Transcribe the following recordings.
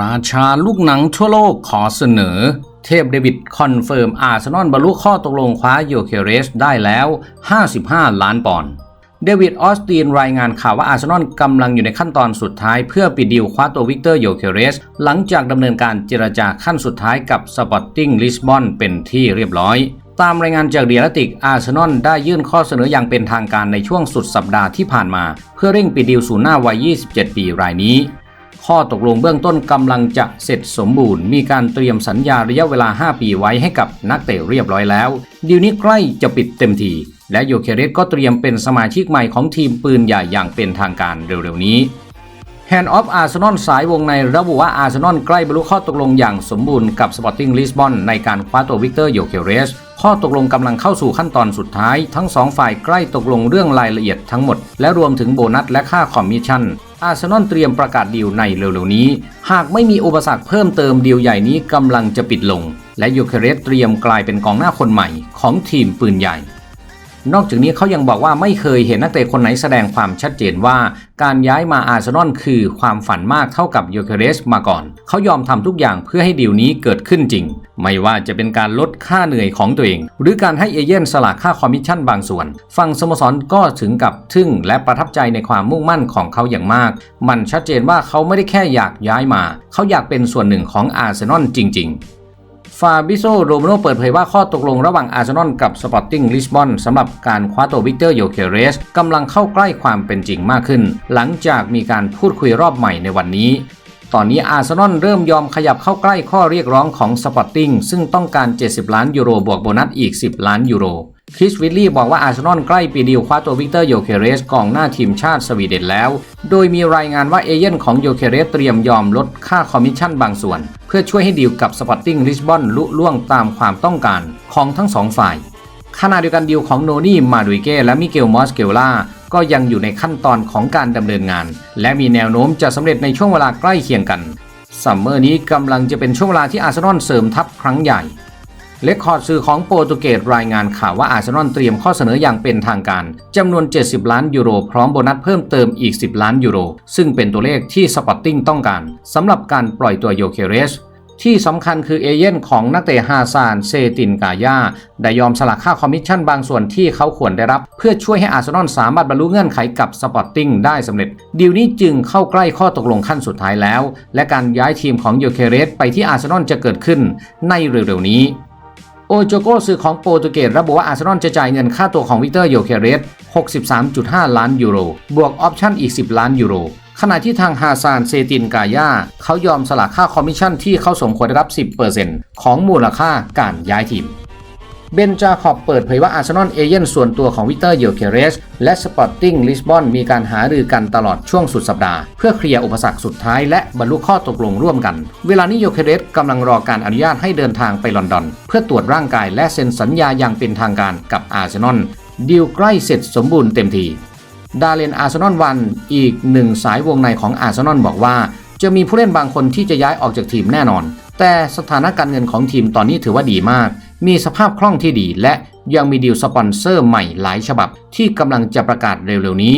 ราชาลูกหนังทั่วโลกขอเสนอ เทพเดวิดคอนเฟิร์มอาร์เซนอลบรรลุข้อตกลงคว้าโยเคเรสได้แล้ว 55 ล้านปอนด์เดวิดออสตินรายงานข่าวว่าอาร์เซนอลกำลังอยู่ในขั้นตอนสุดท้ายเพื่อปิดดีลคว้าตัววิกเตอร์โยเคเรส หลังจากดำเนินการเจรจาขั้นสุดท้ายกับสปอร์ติ้งลิสบอนเป็นที่เรียบร้อยตามรายงานจากเดียร์ติกอาร์เซนอลได้ยื่นข้อเสนออย่างเป็นทางการในช่วงสุดสัปดาห์ที่ผ่านมา เพื่อเร่งปิดดีลศูนย์หน้าวัย 27 ปีรายนี้ ข้อตกลงเบื้องต้นกำลังจะเสร็จสมบูรณ์ มีการเตรียมสัญญาระยะเวลา 5 ปีไว้ให้กับนักเตะเรียบร้อยแล้วดีลนี้ใกล้จะปิดเต็มทีและโยเคเรสก็เตรียมเป็นสมาชิกใหม่ของทีมปืนใหญ่อย่างเป็นทางการเร็วๆนี้ Hand of Arsenal สายวงในระบุว่าอาร์เซนอลใกล้บรรลุข้อตกลงอย่างสมบูรณ์กับ Sporting Lisbon ในการคว้าตัววิกเตอร์โยเคเรส ข้อตกลงกำลังเข้าสู่ขั้นตอนสุดท้าย ทั้งสองฝ่ายใกล้ตกลงเรื่องรายละเอียดทั้งหมด และรวมถึงโบนัสและค่าคอมมิชชั่น อาร์เซนอลเตรียมประกาศดีลในเร็วๆนี้ หากไม่มีอุปสรรคเพิ่มเติมดีลใหญ่นี้กำลังจะปิดลง และโยเคเรสเตรียมกลายเป็นกองหน้าคนใหม่ของทีมปืนใหญ่ นอกจากนี้เขายังบอกว่าไม่เคยเห็นนักเตะคนไหนแสดงความชัดเจนว่า การย้ายมาอาร์เซนอลคือความฝันมากเท่ากับโยเคเรสมาก่อน เขายอมทำทุกอย่างเพื่อให้ดีลนี้เกิดขึ้นจริง ไม่ว่าจะเป็นการลดค่าเหนื่อยของตัวเอง หรือการให้เอเย่นสละค่าคอมมิชชั่นบางส่วน ฟังสโมสรก็ถึงกับทึ่งและประทับใจในความมุ่งมั่นของเขาอย่างมาก มันชัดเจนว่าเขาไม่ได้แค่อยากย้ายมา เขาอยากเป็นส่วนหนึ่งของอาร์เซนอลจริง ๆ ฟาบิโซโรมโนเปิดเผยว่าข้อตกลงระหว่างอาร์เซนอลกับสปอร์ติ้งลิสบอนสำหรับการคว้าตัววิกเตอร์โยเคเรสกำลังเข้าใกล้ความเป็นจริงมากขึ้น หลังจากมีการพูดคุยรอบใหม่ในวันนี้ตอนนี้อาร์เซนอลเริ่มยอมขยับเข้าใกล้ข้อเรียกร้องของสปอร์ติ้งซึ่งต้องการ 70 ล้านยูโรบวกโบนัสอีก 10 ล้านยูโร คริสวิลลี่บอกว่าอาร์เซนอลใกล้ปีดีลคว้าตัววิกเตอร์โยเคเรสกองหน้าทีมชาติสวีเดนแล้ว โดยมีรายงานว่าเอเย่นของโยเคเรสเตรียมยอมลดค่าคอมมิชชั่นบางส่วน เพื่อช่วยให้ดีลกับสปอร์ติ้งลิสบอนลุล่วงตามความต้องการของทั้งสองฝ่ายขณะเดียวกันดีลของโนนี่มาดุยเก้และมิเกลมอสเกลล่าก็ยังอยู่ในขั้นตอนของการดำเนินงาน และมีแนวโน้มจะสำเร็จในช่วงเวลาใกล้เคียงกันซัมเมอร์นี้กำลังจะเป็นช่วงเวลาที่อาร์เซนอลเสริมทัพครั้งใหญ่ เลคคอร์ดสื่อของโปรตุเกสรายงานข่าวว่าอาร์เซนอลเตรียมข้อเสนออย่างเป็นทางการจำนวน 70 ล้านยูโร พร้อมโบนัสเพิ่มเติมอีก 10 ล้านยูโร ซึ่งเป็นตัวเลขที่สปอร์ติ้งต้องการสำหรับการปล่อยตัวโยเคเรสที่สำคัญคือเอเย่นของนักเตะฮาซานเซตินกายาได้ยอมสละค่าคอมมิชชั่นบางส่วนที่เขาควรได้รับ เพื่อช่วยให้อาร์เซนอลสามารถบรรลุเงื่อนไขกับสปอร์ติ้งได้สำเร็จ ดีลนี้จึงเข้าใกล้ข้อตกลงขั้นสุดท้ายแล้ว และการย้ายทีมของโยเคเรสไปที่อาร์เซนอลจะเกิดขึ้นในเร็วๆนี้ โอโจโกสื่อของโปรตุเกสระบุว่าอาร์เซนอลจะจ่ายเงินค่าตัวของวิกเตอร์โยเคเรส 63.5 ล้านยูโร บวกออปชั่นอีก 10 ล้านยูโร ขณะที่ทางฮาซานเซตินกายา เขายอมสละค่าคอมมิชชั่นที่เขาสมควรได้รับ 10%ของมูลค่าการย้ายทีม เบนจาคอบเปิดเผยว่าอาร์เซนอลเอเย่นส่วนตัวของวิกเตอร์โยเคเรส และสปอร์ติ้งลิสบอนมีการหารือกันตลอดช่วงสุดสัปดาห์ เพื่อเคลียร์อุปสรรคสุดท้ายและบรรลุข้อตกลงร่วมกัน เวลานี้โยเคเรสกำลังรอการอนุญาตให้เดินทางไปลอนดอน เพื่อตรวจร่างกายและเซ็นสัญญาอย่างเป็นทางการกับอาร์เซนอลดีลใกล้เสร็จสมบูรณ์เต็มทีดาเลนอาร์เซนอลวันอีกหนึ่งสายวงในของอาร์เซนอลบอกว่า จะมีผู้เล่นบางคนที่จะย้ายออกจากทีมแน่นอน แต่สถานะการเงินของทีมตอนนี้ถือว่าดีมาก มีสภาพคล่องที่ดี และยังมีดีลสปอนเซอร์ใหม่หลายฉบับ ที่กำลังจะประกาศเร็วๆนี้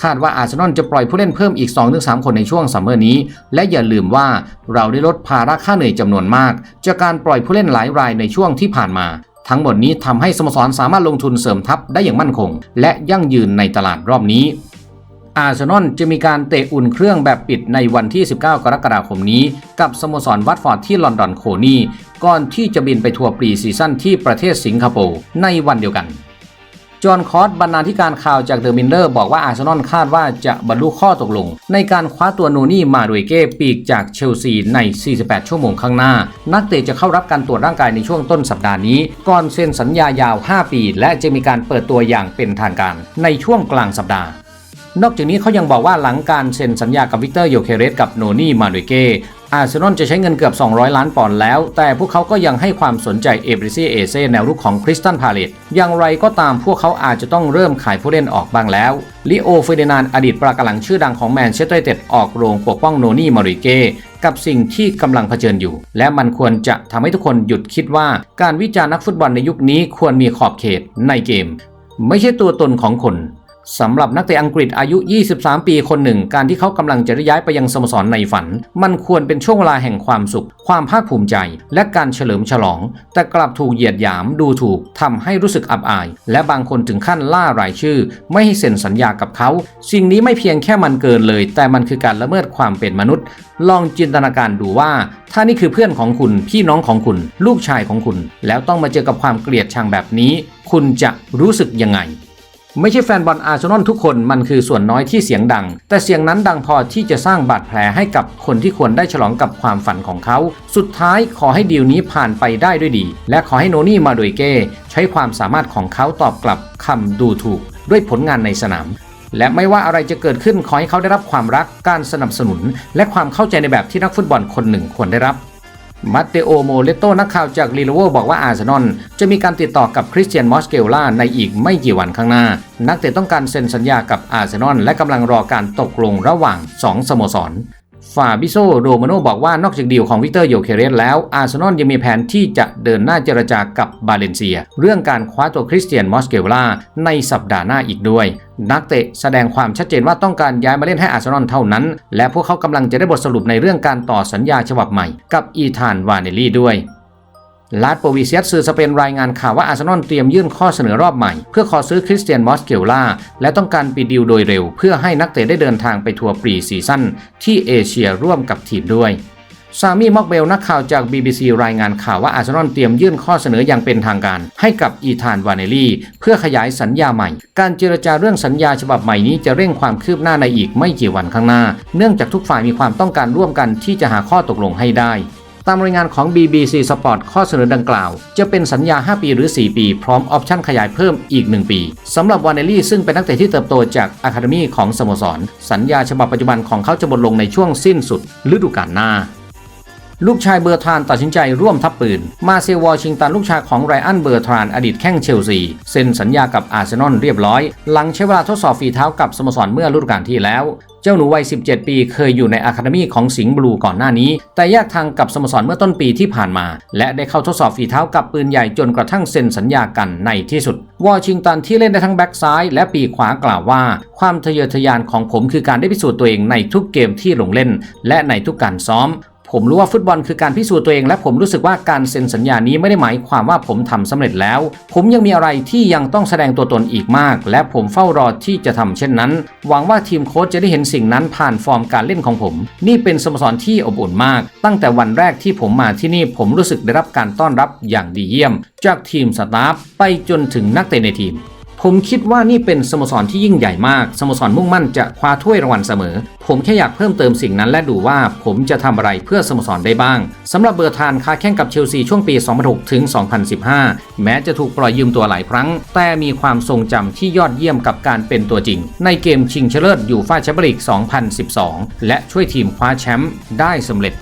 คาดว่าอาร์เซนอลจะปล่อยผู้เล่นเพิ่มอีก 2-3 คนในช่วงซัมเมอร์นี้ และอย่าลืมว่าเราได้ลดภาระค่าเหนื่อยจำนวนมาก จากการปล่อยผู้เล่นหลายรายในช่วงที่ผ่านมาทั้งหมดนี้ทำให้สโมสรสามารถลงทุนเสริมทัพได้อย่างมั่นคง และยั่งยืนในตลาดรอบนี้ อาร์เซนอลจะมีการเตะอุ่นเครื่องแบบปิดในวันที่ 19 กรกฎาคมนี้ กับสโมสรวัตฟอร์ดที่ลอนดอนโคนีก่อนที่จะบินไปทัวร์ปรีซีซั่นที่ประเทศสิงคโปร์ในวันเดียวกัน จอห์นคอสบรรณาธิการข่าวจากเดอะมินเลอร์บอกว่าอาร์เซนอลคาดว่าจะบรรลุข้อตกลง ในการคว้าตัวโนนี่มาโดยเก้ปีกจากเชลซีใน 48 ชั่วโมงข้างหน้า นักเตะจะเข้ารับการตรวจร่างกายในช่วงต้นสัปดาห์นี้ ก่อนเซ็นสัญญายาว 5 ปี และจะมีการเปิดตัวอย่างเป็นทางการในช่วงกลางสัปดาห์ นอกจากนี้เขายังบอกว่าหลังการเซ็นสัญญากับวิกเตอร์โยเคเรสกับโนนี่มาดยเก้อาร์เซนอลจะใช้เงินเกือบ 200 ล้านปอนด์แล้ว แต่พวกเขาก็ยังให้ความสนใจเอเบริซีเอเซแนวรุกของคริสตันพาเลตอย่างไรก็ตามพวกเขาอาจจะต้องเริ่มขายผู้เล่นออกบ้างแล้วลิโอเฟเดนานอดีตปรากหลังชื่อดังของแมนเชสเตอร์เต็ดออกโรงปกป้องโนนี่มาริเก้กับสิ่งที่กำลังเผชิญอยู่ และมันควรจะทำให้ทุกคนหยุดคิดว่าการวิจารณ์นักฟุตบอลในยุคนี้ควรมีขอบเขตในเกม ไม่ใช่ตัวตนของคน สำหรับนักเตะอังกฤษอายุ 23 ปีคนหนึ่ง การที่เขากำลังจะได้ย้ายไปยังสโมสรในฝัน มันควรเป็นช่วงเวลาแห่งความสุข ความภาคภูมิใจ และการเฉลิมฉลอง แต่กลับถูกเหยียดหยามดูถูกทำให้รู้สึกอับอาย และบางคนถึงขั้นล่ารายชื่อ ไม่ให้เซ็นสัญญากับเขา สิ่งนี้ไม่เพียงแค่มันเกินเลย แต่มันคือการละเมิดความเป็นมนุษย์ ลองจินตนาการดูว่า ถ้านี่คือเพื่อนของคุณ พี่น้องของคุณ ลูกชายของคุณ แล้วต้องมาเจอกับความเกลียดชังแบบนี้ คุณจะรู้สึกยังไง ไม่ใช่แฟนบอลอาร์เซนอลทุกคนมันคือส่วนน้อยที่เสียงดัง แต่เสียงนั้นดังพอที่จะสร้างบาดแผลให้กับคนที่ควรได้ฉลองกับความฝันของเขา สุดท้ายขอให้ดีลนี้ผ่านไปได้ด้วยดี และขอให้โนนี่มาโดยเก้ใช้ความสามารถของเขาตอบกลับคำดูถูก ด้วยผลงานในสนามและไม่ว่าอะไรจะเกิดขึ้นขอให้เขาได้รับความรัก การสนับสนุน และความเข้าใจในแบบที่นักฟุตบอลคนหนึ่งควรได้รับ มัตเตโอโมเลโตนักข่าวจากลีโลโวบอกว่าอาร์เซนอลจะมีการติดต่อกับคริสเตียนมอสเกล่าในอีกไม่กี่วันข้างหน้า นักเตะต้องการเซ็นสัญญากับอาร์เซนอลและกำลังรอการตกลงระหว่าง 2 สโมสรฟาบิโซโรมาโนบอกว่านอกจากดีลของวิกเตอร์โยเคเรสแล้วอาร์เซนอลยังมีแผนที่จะเดินหน้าเจรจากับบาเลนเซีย เรื่องการคว้าตัวคริสเตียนมอสเกล่าในสัปดาห์หน้าอีกด้วย นักเตะแสดงความชัดเจนว่าต้องการย้ายมาเล่นให้อาร์เซนอลเท่านั้น และพวกเขากำลังจะได้บทสรุปในเรื่องการต่อสัญญาฉบับใหม่ กับอีธานวาเนลลี่ด้วยลาดโปวิเซียสสื่อสเปนรายงานข่าวว่าอาร์เซนอลเตรียมยื่นข้อเสนอรอบใหม่ เพื่อขอซื้อคริสเตียนมอสเกล่าและต้องการปิดดีลโดยเร็ว เพื่อให้นักเตะได้เดินทางไปทัวร์ปรีซีซั่นที่เอเชียร่วมกับทีมด้วย ซามี่มอกเบลนักข่าวจาก BBC รายงานข่าวว่าอาร์เซนอลเตรียมยื่นข้อเสนออย่างเป็นทางการ ให้กับอีธานวาเนลลี่ เพื่อขยายสัญญาใหม่ การเจรจาเรื่องสัญญาฉบับใหม่นี้จะเร่งความคืบหน้าในอีกไม่กี่วันข้างหน้า เนื่องจากทุกฝ่ายมีความต้องการร่วมกันที่จะหาข้อตกลงให้ได้ตามรายงานของ BBC Sport ข้อเสนอดังกล่าว จะเป็นสัญญา 5 ปีหรือ 4 ปี พร้อมออปชั่นขยายเพิ่มอีก 1 ปี สำหรับวานเนลลี่ซึ่งเป็นนักเตะที่เติบโตจากอะคาเดมีของสโมสร สัญญาฉบับปัจจุบันของเขาจะหมดลงในช่วงสิ้นสุดฤดูกาลหน้า ลูกชายเบอร์ทรานตัดสินใจร่วมทับปืน มาเซวอชิงตันลูกชายของไรอันเบอร์ทรานอดีตแข้งเชลซีเซ็นสัญญากับอาร์เซนอลเรียบร้อย หลังใช้เวลาทดสอบฝีเท้ากับสโมสรเมื่อฤดูกาลที่แล้วเจ้าหนูวัย 17 ปีเคยอยู่ในอะคาเดมีของสิงห์บลูก่อนหน้านี้ แต่แยกทางกับสโมสรเมื่อต้นปีที่ผ่านมา และได้เข้าทดสอบฝีเท้ากับปืนใหญ่จนกระทั่งเซ็นสัญญากันในที่สุด วอชิงตันที่เล่นได้ทั้งแบ็กซ้ายและปีขวากล่าวว่า ความทะเยอทะยานของผมคือการได้พิสูจน์ตัวเองในทุกเกมที่ลงเล่น และในทุกการซ้อม ผมรู้ว่าฟุตบอลคือการพิสูจน์ตัวเอง และผมรู้สึกว่าการเซ็นสัญญานี้ไม่ได้หมายความว่าผมทำสำเร็จแล้ว ผมยังมีอะไรที่ยังต้องแสดงตัวตนอีกมาก และผมเฝ้ารอที่จะทำเช่นนั้น หวังว่าทีมโค้ชจะได้เห็นสิ่งนั้นผ่านฟอร์มการเล่นของผม นี่เป็นสโมสรที่อบอุ่นมาก ตั้งแต่วันแรกที่ผมมาที่นี่ผมรู้สึกได้รับการต้อนรับอย่างดีเยี่ยม จากทีมสตาฟไปจนถึงนักเตะในทีม ผมคิดว่านี่เป็นสโมสรที่ยิ่งใหญ่มากสโมสรมุ่งมั่นจะคว้าถ้วยรางวัลเสมอ ผมแค่อยากเพิ่มเติมสิ่งนั้นและดูว่าผมจะทำอะไรเพื่อสโมสรได้บ้างสำหรับเบอร์ทานค้าแข่งกับเชลซีช่วงปี 2006 ถึง 2015 แม้จะถูกปล่อยยืมตัวหลายครั้ง แต่มีความทรงจำที่ยอดเยี่ยมกับการเป็นตัวจริง ในเกมชิงชนะเลิศยูฟ่าแชมเปี้ยนลีก 2012 และช่วยทีมคว้าแชมป์ได้สำเร็จ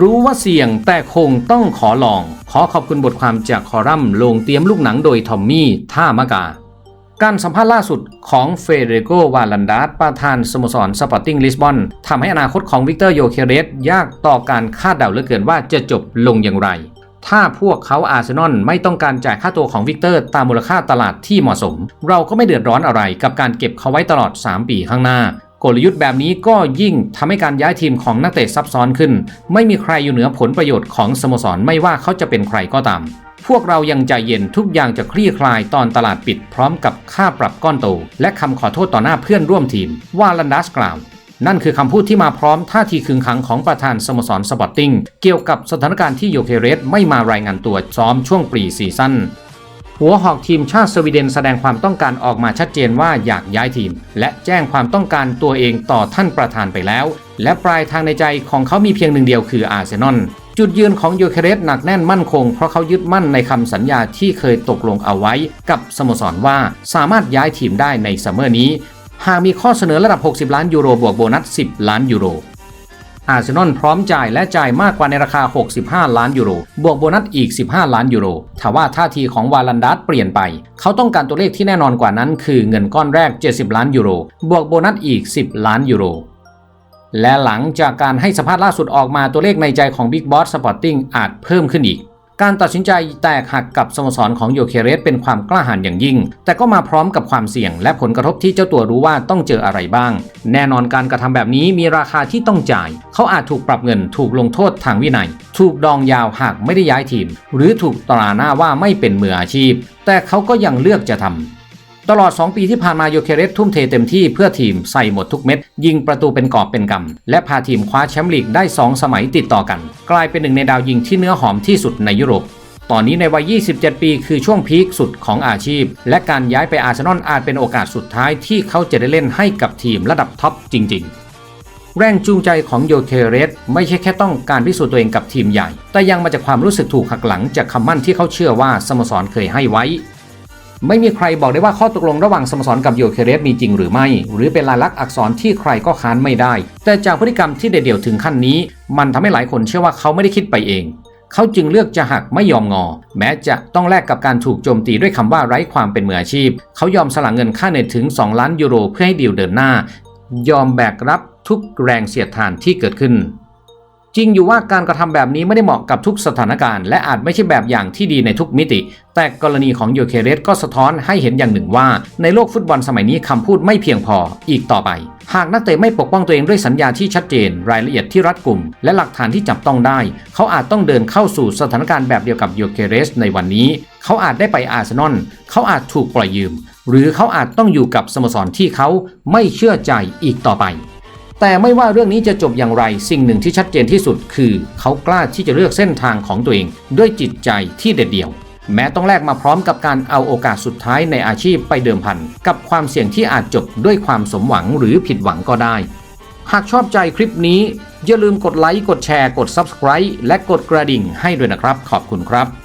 รู้ว่าเสี่ยงแต่คงต้องขอลอง ขอขอบคุณบทความจากคอรัมน์ลงเตรียมลูกหนังโดยทอมมี่ ท่ามะกา การสัมภาษณ์ล่าสุดของเฟเรโกวาลันดาสประธานสโมสรสปอร์ติ้งลิสบอนทำให้อนาคตของวิกเตอร์โยเคเรสยากต่อการคาดเดาเหลือเกินว่าจะจบลงอย่างไร ถ้าพวกเขาอาร์เซนอลไม่ต้องการจ่ายค่าตัวของวิกเตอร์ตามมูลค่าตลาดที่เหมาะสม เราก็ไม่เดือดร้อนอะไรกับการเก็บเขาไว้ตลอด 3 ปีข้างหน้า กลยุทธ์แบบนี้ก็ยิ่งทำให้การย้ายทีมของนักเตะซับซ้อนขึ้น ไม่มีใครอยู่เหนือผลประโยชน์ของสโมสรไม่ว่าเขาจะเป็นใครก็ตาม พวกเรายังใจเย็นทุกอย่างจะคลี่คลายตอนตลาดปิดพร้อมกับค่าปรับก้อนโต และคำขอโทษต่อหน้าเพื่อนร่วมทีมวาลันดัสกล่าวนั่นคือคำพูดที่มาพร้อมท่าทีขึงขังของประธานสโมสรสปอร์ติ้ง เกี่ยวกับสถานการณ์ที่โยเคเรสไม่มารายงานตัวซ้อมช่วงปรีซีซั่น หัวหอกทีมชาติสวีเดนแสดงความต้องการออกมาชัดเจนว่าอยากย้ายทีม และแจ้งความต้องการตัวเองต่อท่านประธานไปแล้ว และปลายทางในใจของเขามีเพียงหนึ่งเดียวคืออาร์เซนอลจุดยืนของโยเคเรสหนักแน่นมั่นคง เพราะเขายึดมั่นในคำสัญญาที่เคยตกลงเอาไว้ กับสโมสรว่าสามารถย้ายทีมได้ในซัมเมอร์นี้ หากมีข้อเสนอระดับ 60 ล้านยูโรบวกโบนัส 10 ล้านยูโร อาร์เซนอลพร้อมจ่ายและจ่ายมากกว่าในราคา 65 ล้านยูโร บวกโบนัสอีก 15 ล้านยูโรทว่าท่าทีของวาลันดัสเปลี่ยนไป เขาต้องการตัวเลขที่แน่นอนกว่านั้น คือเงินก้อนแรก 70 ล้านยูโร บวกโบนัสอีก 10 ล้านยูโรและหลังจากการให้สัมภาษณ์ล่าสุดออกมาตัวเลขในใจของ Big Boss Sporting อาจเพิ่มขึ้นอีก การตัดสินใจแตกหักกับสโมสรของโยเคเรสเป็นความกล้าหาญอย่างยิ่ง แต่ก็มาพร้อมกับความเสี่ยง และผลกระทบที่เจ้าตัวรู้ว่าต้องเจออะไรบ้าง แน่นอนการกระทำแบบนี้มีราคาที่ต้องจ่าย เขาอาจถูกปรับเงินถูกลงโทษทางวินัย ถูกดองยาวหากไม่ได้ย้ายทีม หรือถูกตราหน้าว่าไม่เป็นมืออาชีพ แต่เขาก็ยังเลือกจะทำ ตลอด 2 ปีที่ผ่านมาโยเคเรสทุ่มเทเต็มที่เพื่อทีมใส่หมดทุกเม็ด ยิงประตูเป็นกอบเป็นกำ และพาทีมคว้าแชมป์ลีกได้ 2 สมัยติดต่อกัน กลายเป็นหนึ่งในดาวยิงที่เนื้อหอมที่สุดในยุโรปตอนนี้ในวัย 27 ปี คือช่วงพีคสุดของอาชีพ และการย้ายไปอาร์เซนอลอาจเป็นโอกาสสุดท้ายที่เขาจะได้เล่นให้กับทีมระดับท็อปจริง ๆแรงจูงใจของโยเคเรสไม่ใช่แค่ต้องการพิสูจน์ตัวเองกับทีมใหญ่ แต่ยังมาจากความรู้สึกถูกหักหลังจากคำมั่นที่เขาเชื่อว่าสโมสรเคยให้ไว้ ไม่มีใครบอกได้ว่าข้อตกลงระหว่างสโมสรกับโยเคเรสมีจริงหรือไม่ หรือเป็นลายลักษณ์อักษรที่ใครก็ค้านไม่ได้ แต่จากพฤติกรรมที่เดี่ยวถึงขั้นนี้ มันทำให้หลายคนเชื่อว่าเขาไม่ได้คิดไปเองเขาจึงเลือกจะหักไม่ยอมงอ แม้จะต้องแลกกับการถูกโจมตีด้วยคำว่าไร้ความเป็นมืออาชีพ เขายอมสละเงินค่าเนตถึง 2 ล้านยูโรเพื่อให้ดีลเดินหน้า ยอมแบกรับทุกแรงเสียดทานที่เกิดขึ้น จริงอยู่ว่าการกระทำแบบนี้ไม่ได้เหมาะกับทุกสถานการณ์ และอาจไม่ใช่แบบอย่างที่ดีในทุกมิติ แต่กรณีของโยเคเรสก็สะท้อนให้เห็นอย่างหนึ่งว่า ในโลกฟุตบอลสมัยนี้คำพูดไม่เพียงพออีกต่อไป หากนักเตะไม่ปกป้องตัวเองด้วยสัญญาที่ชัดเจน รายละเอียดที่รัดกุม และหลักฐานที่จับต้องได้ เขาอาจต้องเดินเข้าสู่สถานการณ์แบบเดียวกับโยเคเรสในวันนี้ เขาอาจได้ไปอาร์เซนอลเขาอาจถูกปล่อยยืม หรือเขาอาจต้องอยู่กับสโมสรที่เขาไม่เชื่อใจอีกต่อไป แต่ไม่ว่าเรื่องนี้จะจบอย่างไร สิ่งหนึ่งที่ชัดเจนที่สุดคือ เขากล้าที่จะเลือกเส้นทางของตัวเอง ด้วยจิตใจที่เด็ดเดี่ยว แม้ต้องแลกมาพร้อมกับการเอาโอกาสสุดท้ายในอาชีพไปเดิมพัน กับความเสี่ยงที่อาจจบด้วยความสมหวังหรือผิดหวังก็ได้ หากชอบใจคลิปนี้อย่าลืมกดไลค์กดแชร์กด Subscribe และกดกระดิ่งให้ด้วยนะครับ ขอบคุณครับ